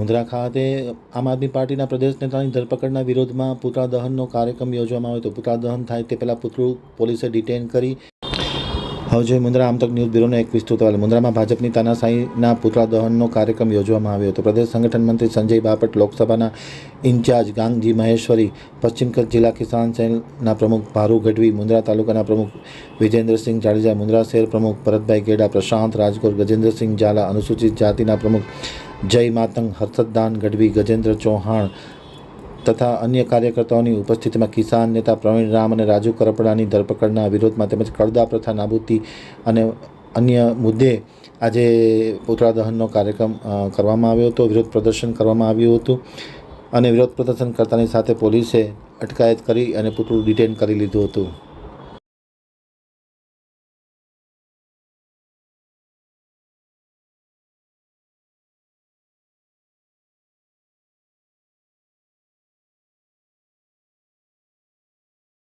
મુંદ્રા ખાતે આમ આદમી પાર્ટીના પ્રદેશ નેતાની ધરપકડના વિરોધમાં પુતળા દહનનો કાર્યક્રમ યોજવામાં આવ્યો હતો. પુતળા દહન થાય તે પહેલાં પુતળું પોલીસે ડિટેન કરી. હવે જોઈએ મુંદ્રા આમતક ન્યૂઝ બ્યુરોનો એક વિસ્તૃત અહેવાલ મુંદ્રામાં ભાજપની તાનાશાહીના પુતળા દહનનો કાર્યક્રમ યોજવામાં આવ્યો હતો. પ્રદેશ સંગઠન મંત્રી સંજય બાપટ, લોકસભાના ઇન્ચાર્જ ગાંગજી મહેશ્વરી, પશ્ચિમ કચ્છ જિલ્લા કિસાન સેલના પ્રમુખ ભારૂ ગઢવી મુંદ્રા તાલુકાના પ્રમુખ વિજેન્દ્રસિંહ જાડેજા મુંદ્રા શહેર પ્રમુખ ભરતભાઈ ગેડા, પ્રશાંત રાજગોર ગજેન્દ્રસિંહ ઝાલા, અનુસૂચિત જાતિના પ્રમુખ જય માતંગ, હર્ષદદાન, ગઢવી, ગજેન્દ્ર ચૌહાણ તથા અન્ય કાર્યકર્તાઓની ઉપસ્થિતિમાં કિસાન નેતા પ્રવીણ રામ અને રાજુ કરપડાની ધરપકડના વિરોધમાં તેમજ કડદા પ્રથા નાબૂદી અને અન્ય મુદ્દે આજે પુતળા દહનનો કાર્યક્રમ કરવામાં આવ્યો હતો. વિરોધ પ્રદર્શન કરવામાં આવ્યું હતું અને વિરોધ પ્રદર્શન કરતાની સાથે પોલીસે અટકાયત કરી અને પુતળું ડિટેન કરી લીધું હતું.